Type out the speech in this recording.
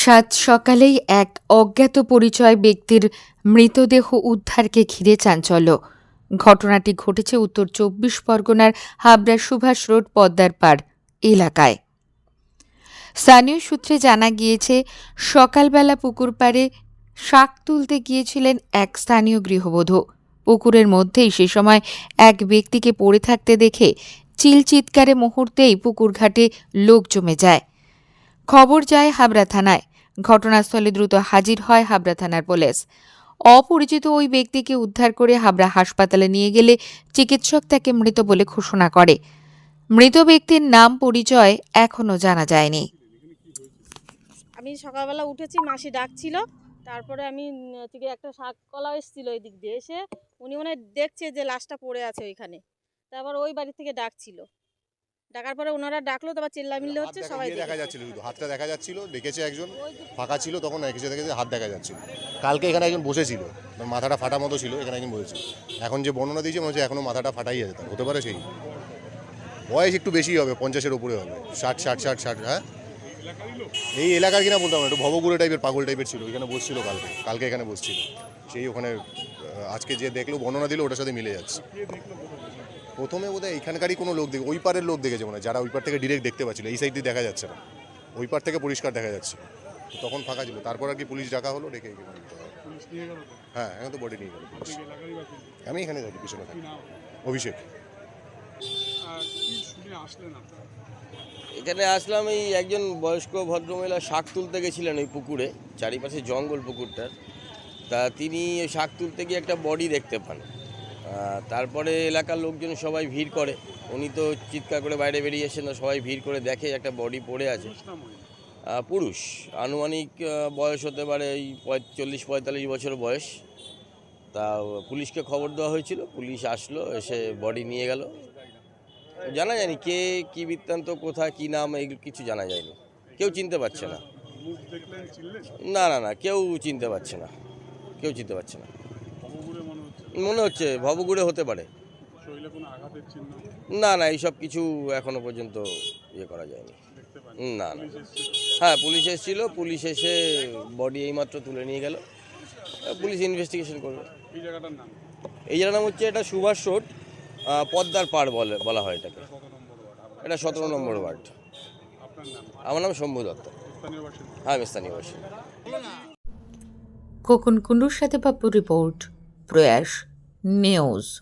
সাত সকালেই এক অজ্ঞাত পরিচয় ব্যক্তির মৃতদেহ উদ্ধারকে ঘিরে চাঞ্চল্য। ঘটনাটি ঘটেছে উত্তর চব্বিশ পরগনার হাবড়া সুভাষ রোড, পদ্মার পাড় এলাকায়। স্থানীয় সূত্রে জানা গিয়েছে, সকালবেলা পুকুর পাড়ে শাক তুলতে গিয়েছিলেন এক স্থানীয় গৃহবধূ। পুকুরের মধ্যেই সে সময় এক ব্যক্তিকে পড়ে থাকতে দেখে চিলচিৎকারে মুহূর্তেই পুকুর ঘাটে লোক জমে যায়। খবর যায় হাবড়া থানায়। ঘটনাস্থলে দ্রুত হাজির হয় হাবড়া থানার পুলিশ। অপরিচিত ওই ব্যক্তিকে উদ্ধার করে হাবড়া হাসপাতালে নিয়ে গেলে চিকিৎসক তাকে মৃত বলে ঘোষণা করে। মৃত ব্যক্তির নাম পরিচয় এখনও জানা যায়নি। আমি সকালবেলা উঠেছি, মাসি ডাকছিল। তারপরে আমি থেকে একটা শাক কলা এসেছিল ওই দিক দিয়ে এসে, উনি মনে দেখছে যে লাশটা পড়ে আছে ওইখানে। তারপর ওই বাড়ি থেকে ডাকছিল। ডাকার পরে ওনারা ডাকলো তারপর চিল্লামিল্লি হাত হচ্ছে সবাই দেখা দেখেছে। যাচ্ছিল শুধু হাতটা দেখা যাচ্ছিল দেখেছে একজন ফাঁকা ছিল তখন এসে দেখেছে হাত দেখা যাচ্ছিল। কালকে এখানে একজন বসেছিল তার মাথাটা ফাটা মতো ছিল এখানে একজন বসেছিল। এখন যে বর্ণনা দিয়েছে মনে হচ্ছে এখনও মাথাটা ফাটাই আছে তার হতে পারে সেই। বয়স একটু বেশি হবে পঞ্চাশের উপরে হবে ষাট ষাট ষাট ষাট হ্যাঁ? এই এলাকার কিনা বলতাম একটু ভবগুড়ে টাইপের পাগল টাইপের ছিল এখানে বসছিল কালকে কালকে এখানে বসছিল। সেই ওখানে আজকে যে দেখল বর্ণনা দিল ওটার সাথে মিলে যাচ্ছে। প্রথমে বোধহয় এইখানকারই কোনো লোক দেখে ওই পারের লোক দেখেছে মনে হয় যারা ওই পার থেকে ডিরেক্ট দেখতে পাচ্ছিল। এই সাইড দিয়ে দেখা যাচ্ছে না। ওই পার থেকে পরিষ্কার দেখা যাচ্ছে। তখন ফাঁকা ছিল। তারপর আর কি পুলিশ ডাকা হলো ডেকে এখানে হ্যাঁ এখন তো বডি নিয়ে গেল আমি এখানে থাকি পিছনে থাকি। অভিষেক। এখানে আসলাম এই একজন বয়স্ক ভদ্রমহিলা শাক তুলতে গেছিলেন ওই পুকুরে চারিপাশে জঙ্গল পুকুরটার। তা তিনি ওই শাক তুলতে গিয়ে একটা বডি দেখতে পান। তারপরে এলাকার লোকজন সবাই ভিড় করে। উনি তো চিৎকার করে বাইরে বেরিয়ে এসেছেন তো সবাই ভিড় করে দেখে একটা বডি পড়ে আছে। পুরুষ। আনুমানিক বয়স হতে পারে এই চল্লিশ পঁয়তাল্লিশ বছর বয়স। তা পুলিশকে খবর দেওয়া হয়েছিল পুলিশ আসলো এসে বডি নিয়ে গেল। জানা যায়নি কে কি বৃত্তান্ত কোথায় কি নাম এগুলো কিছু জানা যায়নি। কেউ চিনতে পারছে না। না না না কেউ চিনতে পারছে না। কেউ চিনতে পারছে না। মনে হচ্ছে ভবগুড়ে হতে পারে। না না এইসব কিছু এখনও পর্যন্ত ইয়ে করা যায়নি। না না। হ্যাঁ পুলিশ এসেছিল পুলিশ এসে বডি এইমাত্র তুলে নিয়ে গেল। পুলিশ ইনভেস্টিগেশন করবে। এই জায়গাটার নাম? জায়গার নাম হচ্ছে এটা সুভাষ রোড পদ্মার পাড় বলে বলা হয় এটাকে। কত নম্বর ওয়ার্ড? এটা সতেরো নম্বর ওয়ার্ড। আমার নাম শম্ভু দত্ত। হ্যাঁ আমি স্থানীয় বাসিন্দা। খোকন কুণ্ডুর সাথে বাপু রিপোর্ট প্রয়াস। meus.